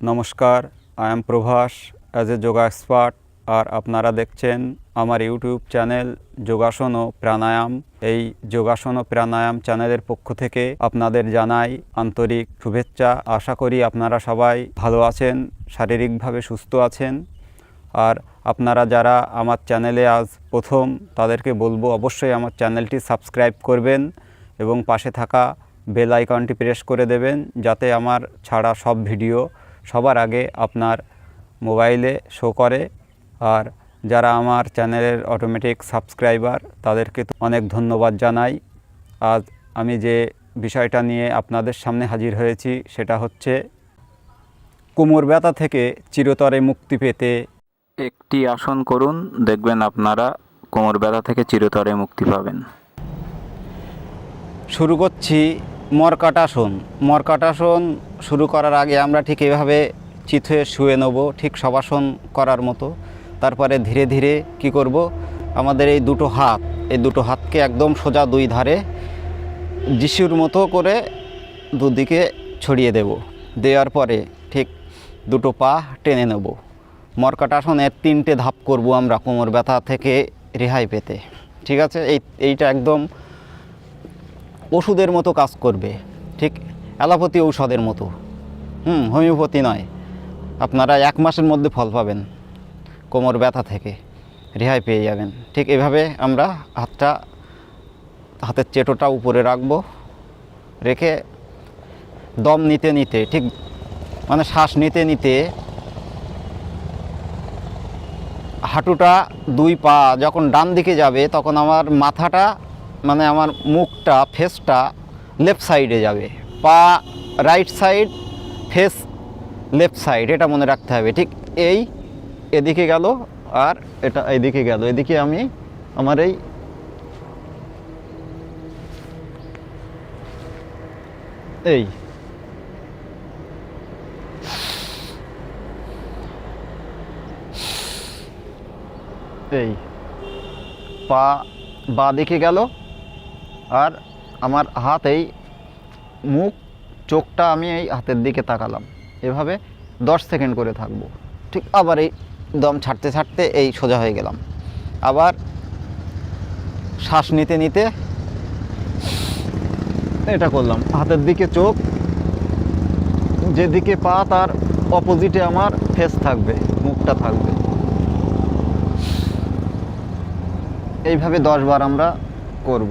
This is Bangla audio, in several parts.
নমস্কার I am Prabhas as a yoga expert আর আপনারা দেখছেন আমার ইউটিউব চ্যানেল যোগাসন ও প্রাণায়াম। এই যোগাসন ও প্রাণায়াম চ্যানেলের পক্ষ থেকে আপনাদের জানাই আন্তরিক শুভেচ্ছা। আশা করি আপনারা সবাই ভালো আছেন, শারীরিকভাবে সুস্থ আছেন। আর আপনারা যারা আমার চ্যানেলে আজ প্রথম, তাদেরকে বলব অবশ্যই আমার চ্যানেলটি সাবস্ক্রাইব করবেন এবং পাশে থাকা বেল আইকনটি প্রেস করে দেবেন, যাতে আমার ছাড়া সব ভিডিও সবার আগে আপনার মোবাইলে শো করে। আর যারা আমার চ্যানেলের অটোমেটিক সাবস্ক্রাইবার তাদেরকে তো অনেক ধন্যবাদ জানাই। আজ আমি যে বিষয়টা নিয়ে আপনাদের সামনে হাজির হয়েছি সেটা হচ্ছে কোমর ব্যথা থেকে চিরতরে মুক্তি পেতে। একটি আসন করুন দেখবেন আপনারা কোমর ব্যথা থেকে চিরতরে মুক্তি পাবেন। শুরু করছি মরকাটাসন। মরকাটাসন শুরু করার আগে আমরা ঠিক এভাবে চিত হয়ে শুয়ে নেব, ঠিক সবাসন করার মতো। তারপরে ধীরে ধীরে কি করব? আমাদের এই দুটো হাত, এই দুটো হাতকে একদম সোজা দুই ধারে যিশুর মতো করে দুদিকে ছড়িয়ে দেব। দেওয়ার পরে ঠিক দুটো পা টেনে নেব। মরকাটাসনের তিনটে ধাপ করব আমরা কোমর ব্যথা থেকে রেহাই পেতে। ঠিক আছে? এই, এইটা একদম ওষুধের মতো কাজ করবে, ঠিক? অ্যালোপ্যাথি ঔষধের মতো। হুম, হোমিওপ্যাথি নয়। আপনারা এক মাসের মধ্যে ফল পাবেন, কোমর ব্যথা থেকে রেহাই পেয়ে যাবেন। ঠিক এভাবে আমরা হাতটা, হাতের চেটোটা উপরে রাখব, রেখে দম নিতে নিতে, ঠিক? মানে শ্বাস নিতে নিতে হাঁটুটা দুই পা যখন ডান দিকে যাবে, তখন আমার মাথাটা মানে আমার মুখটা ফেসটা লেফট সাইডে যাবে। পা right side face left side এটা মনে রাখতে হবে। ঠিক এই এদিকে গেল আর এটা এদিকে গেল। এদিকে আমি আমার এই এই পা বা দিকে গেল। আর আমার হাত এই মুখ, চোখটা আমি এই হাতের দিকে তাকালাম। এভাবে দশ সেকেন্ড করে থাকব। ঠিক আবার এই দম ছাড়তে ছাড়তে এই সোজা হয়ে গেলাম। আবার শ্বাস নিতে নিতে এটা করলাম। হাতের দিকে চোখ, যেদিকে পা তার অপোজিটে আমার ফেস থাকবে, মুখটা থাকবে। এইভাবে দশ বার আমরা করব।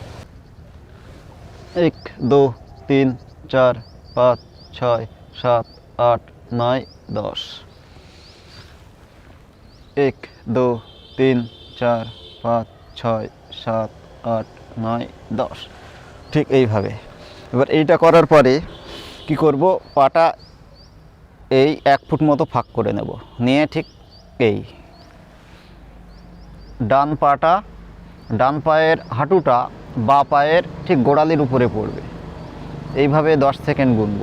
এক, দু, তিন, চার, পাঁচ, ছয়, সাত, আট, নয়, দশ। এক, দু, তিন, চার, পাঁচ, ছয়, সাত, আট, নয়, দশ। ঠিক এইভাবে। এবার এইটা করার পরে কি করব? পাটা এই এক ফুট মতো ফাঁক করে নেব। নিয়ে ঠিক এই ডান পাটা, ডান পায়ের হাঁটুটা বা পায়ের ঠিক গোড়ালির উপরে পড়বে। এইভাবে দশ সেকেন্ড গুনব।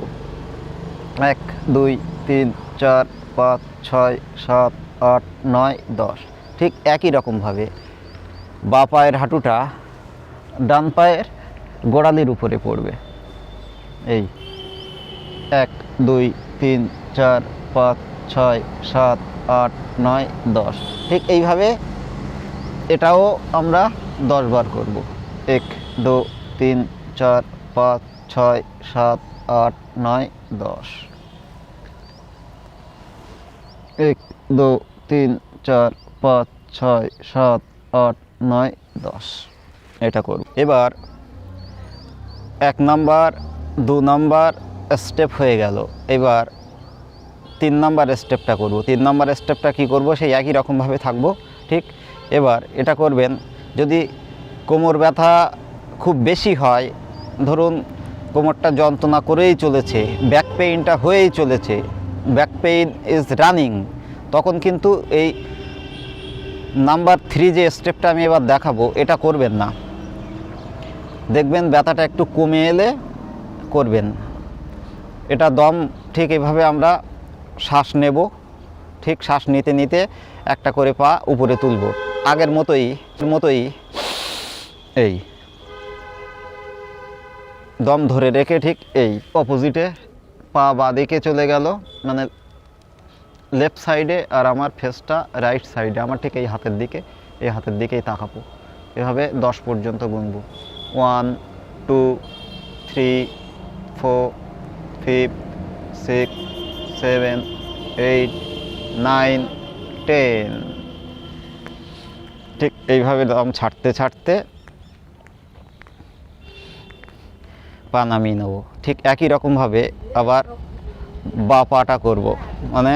এক, দুই, তিন, চার, পাঁচ, ছয়, সাত, আট, নয়, দশ। ঠিক একই রকমভাবে বা পায়ের হাঁটুটা ডান পায়ের গোড়ালির উপরে পড়বে। এই। এক, দুই, তিন, চার, পাঁচ, ছয়, সাত, আট, নয়, দশ। ঠিক এইভাবে এটাও আমরা দশ বার করব। এক, দু, তিন, চার, পাঁচ, ছয়, সাত, আট, নয়, দশ। এক, দু, তিন, চার, পাঁচ, ছয়, সাত, আট, নয়, দশ। এটা করব। এবার এক নাম্বার, দু নাম্বার স্টেপ হয়ে গেল। এবার তিন নাম্বার স্টেপটা করব। তিন নাম্বার স্টেপটা কি করব? সেই একই রকমভাবে থাকব, ঠিক? এবার এটা করবেন, যদি কোমর ব্যথা খুব বেশি হয়। ধরুন, কোমরটা যন্ত্রণা করেই চলেছে ব্যাক পেইনটা হয়েই চলেছে ব্যাক পেইন ইজ রানিং তখন কিন্তু এই নাম্বার থ্রি যে স্টেপটা আমি এবার দেখাবো, এটা করবেন না। দেখবেন ব্যথাটা একটু কমে এলে করবেন। এটা দম ঠিক এভাবে আমরা শ্বাস নেব। ঠিক শ্বাস নিতে নিতে একটা করে পা উপরে তুলব। আগের মতোই মতোই এই। দম ধরে রেখে ঠিক এই অপোজিটে পা বাঁদিকে চলে গেল মানে লেফট সাইডে আর আমার ফেসটা রাইট সাইডে আমার ঠিক এই হাতের দিকে, এই হাতের দিকেই তাকাবো। এভাবে দশ পর্যন্ত গুনবো। One two three four five six seven eight nine ten ঠিক এইভাবে দম ছাড়তে ছাড়তে পা নামিয়ে নেব ঠিক একই রকমভাবে আবার বা পাটা করব। মানে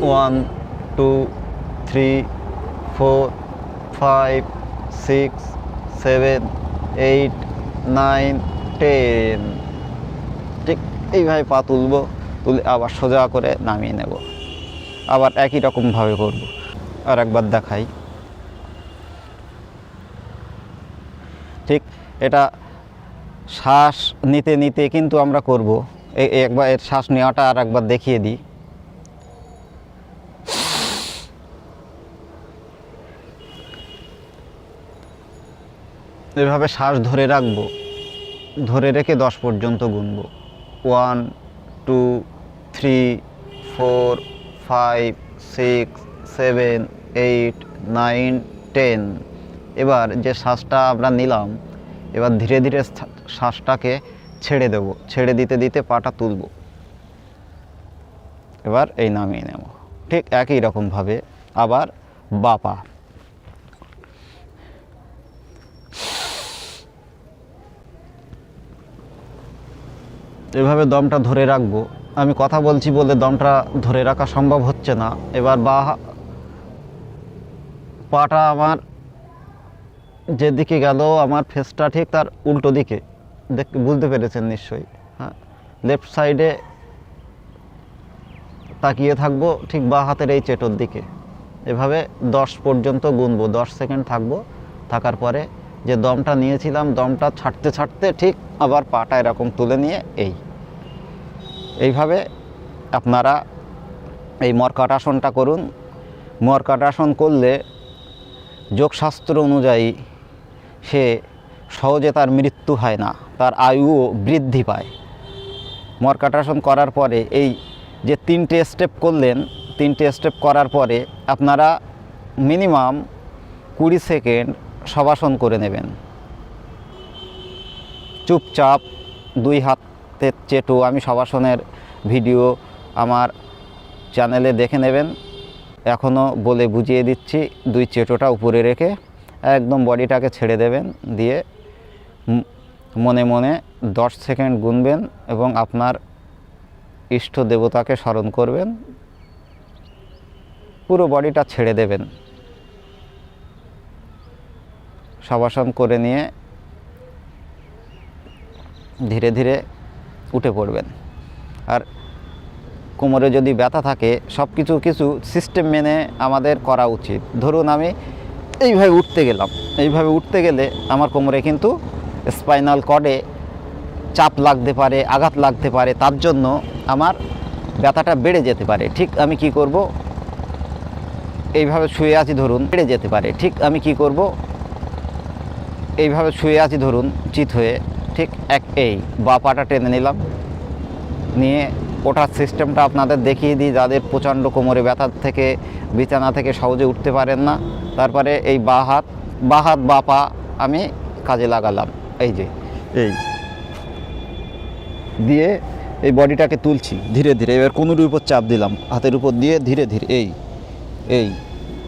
one, two, three, four, five, six, seven, eight, nine, ten. ঠিক এইভাবে পা তুলব, তুলে আবার সোজা করে নামিয়ে নেব। আবার একই রকমভাবে করব। আর একবার দেখাই। ঠিক এটা শ্বাস নিতে নিতে কিন্তু আমরা করব। একবার এর শ্বাস নেওয়াটা আর একবার দেখিয়ে দিই। এভাবে শ্বাস ধরে রাখব। ধরে রেখে দশ পর্যন্ত গুনব। One, two, three, four, five, six, seven, eight, nine, ten. এবার যে শ্বাসটা আমরা নিলাম, এবার ধীরে ধীরে শ্বাসটাকে ছেড়ে দেব। ছেড়ে দিতে দিতে পাটা তুলব। এবার এই নামিয়ে নেব। ঠিক একই রকমভাবে আবার বাপা এভাবে দমটা ধরে রাখব। আমি কথা বলছি বলে দমটা ধরে রাখা সম্ভব হচ্ছে না। এবার বা, পাটা আমার যেদিকে গেল, আমার ফেসটা ঠিক তার উল্টো দিকে। দেখ, বুঝতে পেরেছেন নিশ্চয়ই হ্যাঁ? লেফট সাইডে তাকিয়ে থাকব, ঠিক বা হাতের এই চেটোর দিকে। এভাবে দশ পর্যন্ত গুনবো, দশ সেকেন্ড থাকব। থাকার পরে যে দমটা নিয়েছিলাম, দমটা ছাড়তে ছাড়তে ঠিক আবার পাটা এরকম তুলে নিয়ে এই। এইভাবে আপনারা এই মরকাটাসনটা করুন। মরকাটাসন করলে যোগশাস্ত্র অনুযায়ী সে সহজে তার মৃত্যু হয় না, তার আয়ুও বৃদ্ধি পায়। মরকাটাসন করার পরে এই যে তিনটে স্টেপ করলেন, তিনটে স্টেপ করার পরে আপনারা মিনিমাম কুড়ি সেকেন্ড সবাসন করে নেবেন। চুপচাপ দুই হাতের চেটু আমি সবাসনের ভিডিও আমার চ্যানেলে দেখে নেবেন। এখনও বলে বুঝিয়ে দিচ্ছি, দুই চেটোটা উপরে রেখে একদম বডিটাকে ছেড়ে দেবেন, দিয়ে মনে মনে দশ সেকেন্ড গুনবেন এবং আপনার ইষ্ট দেবতাকে স্মরণ করবেন। পুরো বডিটা ছেড়ে দেবেন। সবাসন করে নিয়ে ধীরে ধীরে উঠে পড়বেন। আর কোমরে যদি ব্যথা থাকে সব কিছু কিছু সিস্টেম মেনে আমাদের করা উচিত। ধরুন আমি এইভাবে উঠতে গেলাম। এইভাবে উঠতে গেলে আমার কোমরে কিন্তু স্পাইনাল কর্ডে চাপ লাগতে পারে, আঘাত লাগতে পারে, তার জন্য আমার ব্যথাটা বেড়ে যেতে পারে। ঠিক আমি কি করব? এইভাবে শুয়ে আছি ধরুন, বেড়ে যেতে পারে। ঠিক আমি কি করব? এইভাবে শুয়ে আছি ধরুন চিত হয়ে ঠিক এক এই বা পাটা টেনে নিলাম। নিয়ে ওঠার সিস্টেমটা আপনাদের দেখিয়ে দিই, যাদের প্রচণ্ড কোমরে ব্যথার থেকে, বিছানা থেকে সহজে উঠতে পারেন না। তারপরে এই বা হাত বা হাত, বা পা আমি কাজে লাগালাম। এই যে, এই। দিয়ে এই বডিটাকে তুলছি, ধীরে ধীরে। এবার কোনুর উপর চাপ দিলাম, হাতের উপর দিয়ে ধীরে ধীরে, এই এই।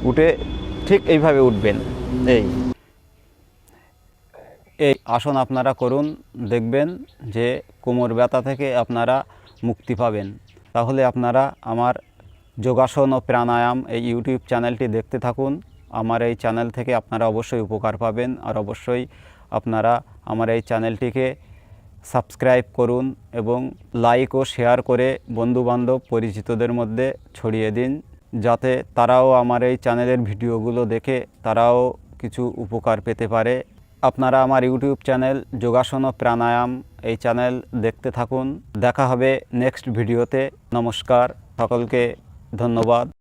উঠে ঠিক এইভাবে উঠবেন, এই। এই আসন আপনারা করুন, দেখবেন যে কোমর ব্যথা থেকে আপনারা মুক্তি পাবেন। তাহলে আপনারা আমার যোগাসন ও প্রাণায়াম এই ইউটিউব চ্যানেলটি দেখতে থাকুন। আমার এই চ্যানেল থেকে আপনারা অবশ্যই উপকার পাবেন। আর অবশ্যই আপনারা আমার এই চ্যানেলটিকে সাবস্ক্রাইব করুন এবং লাইক ও শেয়ার করে বন্ধুবান্ধব, পরিচিতদের মধ্যে ছড়িয়ে দিন, যাতে তারাও আমার এই চ্যানেলের ভিডিওগুলো দেখে তারাও কিছু উপকার পেতে পারে। আপনারা আমার ইউটিউব চ্যানেল যোগাসন ও প্রাণায়াম এই চ্যানেল দেখতে থাকুন। দেখা হবে নেক্সট ভিডিওতে নমস্কার। সকলকে ধন্যবাদ।